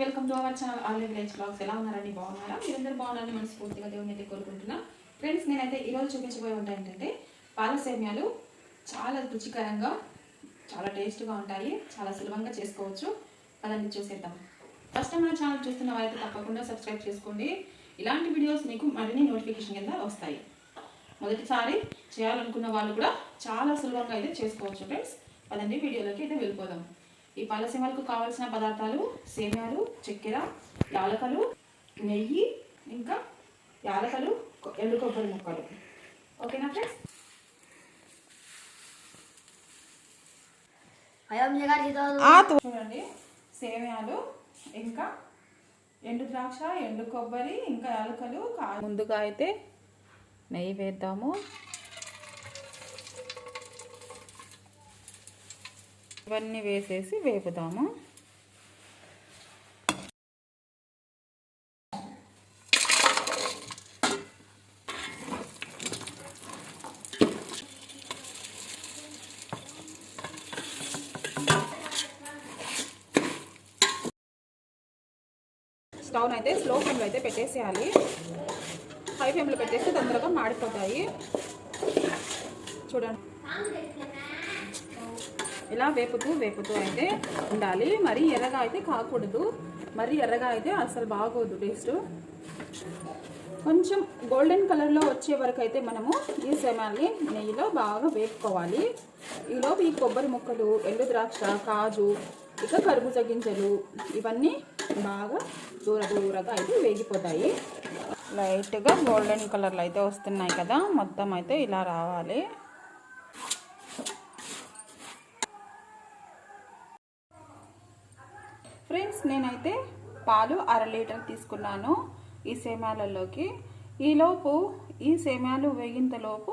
Welcome to our channel all village vlogs ఎలా ఉన్నారండి? బాగున్నారా? మీరందరూ బాగున్నారని మనస్ఫూర్తిగా దేవుని అయితే కోరుకుంటున్నా. ఫ్రెండ్స్ నేనైతే ఈరోజు చూపించబోయే ఉంటాయి ఏంటంటే పాల సేమ్యాలు చాలా రుచికరంగా చాలా టేస్ట్గా ఉంటాయి. చాలా సులభంగా చేసుకోవచ్చు. అదండి చూసేద్దాం. ఫస్ట్ మన ఛానల్ చూస్తున్న వారైతే తప్పకుండా సబ్స్క్రైబ్ చేసుకోండి. ఇలాంటి వీడియోస్ మీకు మరిన్ని నోటిఫికేషన్ కింద వస్తాయి. మొదటిసారి చేయాలనుకున్న వాళ్ళు కూడా చాలా సులభంగా అయితే చేసుకోవచ్చు ఫ్రెండ్స్ పదండి వీడియోలోకి అయితే వెళ్ళిపోదాం. ఈ పాల సేమలకు కావాల్సిన పదార్థాలు సేమ్యాలు చక్కెర యాలకలు నెయ్యి ఇంకా యాలకలు ఎండు కొబ్బరి ముక్కలు. ఓకేనా ఫ్రెండ్స్? చూడండి సేమ్యాలు ఇంకా ఎండు ద్రాక్ష ఎండు కొబ్బరి ఇంకా యాలకలు కా- ముందుగా అయితే నెయ్యి వేద్దాము. ఇవన్నీ వేసేసి వేపుదాము. స్టవ్ అయితే స్లో ఫ్లేమ్లో అయితే పెట్టేసేయాలి. హై ఫ్లేమ్లో పెట్టేస్తే తొందరగా మాడిపోతాయి. చూడండి. ఇలా వేపుతూ వేపుతూ అయితే ఉండాలి. మరీ ఎర్రగా అయితే కాకూడదు. మరి ఎర్రగా అయితే అసలు బాగోదు టేస్ట్. కొంచెం గోల్డెన్ కలర్లో వచ్చే వరకు అయితే మనము ఈ సెమాల్ని నెయ్యిలో బాగా వేపుకోవాలి. ఈలోపు ఈ కొబ్బరి ముక్కలు ఎండు ద్రాక్ష కాజు ఇక కర్బూజ గింజలు ఇవన్నీ బాగా దూర దూరగా అయితే వేగిపోతాయి. లైట్గా గోల్డెన్ కలర్లో అయితే వస్తున్నాయి కదా మొత్తం అయితే ఇలా రావాలి. ఫ్రెండ్స్ నేనైతే పాలు అర లీటర్ తీసుకున్నాను ఈ సేమ్యాలలోకి. ఈలోపు ఈ సేమ్యాలు వేగింతలోపు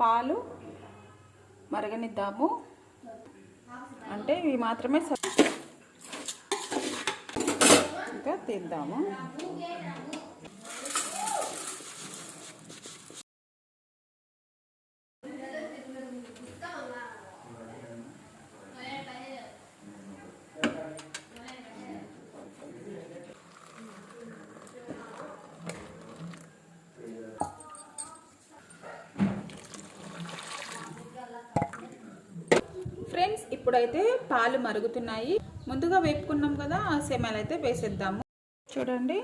పాలు మరగనిద్దాము. అంటే ఇవి మాత్రమే సరే ఇంకా తీద్దాము ఫ్రెండ్స్ ఇప్పుడైతే పాలు మరుగుతున్నాయి. ముందుగా వేపుకున్నాం కదా ఆ సేమ్యాలు అయితే వేసేద్దాము. చూడండి.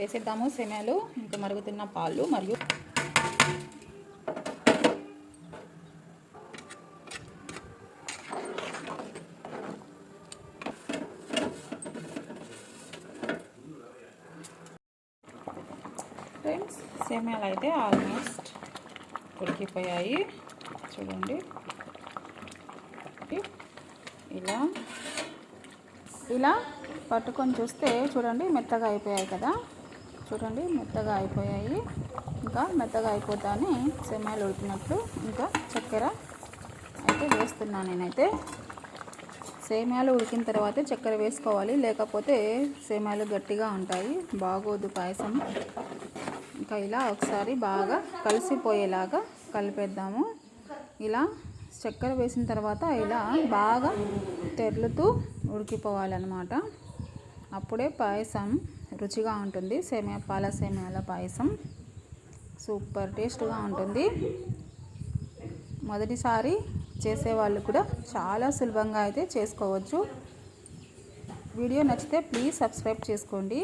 వేసేద్దాము సేమ్యాలు. ఇంకా మరుగుతున్న పాలు మరియు ఫ్రెండ్స్ సేమ్యాలు అయితే ఆల్మోస్ట్ ఉడికిపోయాయి. చూడండి. ఇలా ఇలా పట్టుకొని చూస్తే చూడండి మెత్తగా అయిపోయాయి కదా. చూడండి మెత్తగా అయిపోయాయి. ఇంకా మెత్తగా అయిపోతానే సేమ్యాలు ఉడికినట్లు ఇంకా చక్కెర అయితే వేస్తున్నాను నేనైతే. సేమ్యాలు ఉడికిన తర్వాత చక్కెర వేసుకోవాలి. లేకపోతే సేమ్యాలు గట్టిగా ఉంటాయి. బాగోదు పాయసం. ఇంకా ఇలా ఒకసారి బాగా కలిసిపోయేలాగా కలిపేద్దాము. ఇలా చక్కెర వేసిన తర్వాత ఇలా బాగా తెరులుతూ ఉడికిపోవాలన్నమాట. అప్పుడే పాయసం రుచిగా ఉంటుంది. సేమియా పాల సేమియాల పాయసం. సూపర్ టేస్ట్గా ఉంటుంది. మొదటిసారి చేసేవాళ్ళు కూడా చాలా సులభంగా అయితే చేసుకోవచ్చు. వీడియో నచ్చితే ప్లీజ్ సబ్స్క్రైబ్ చేసుకోండి.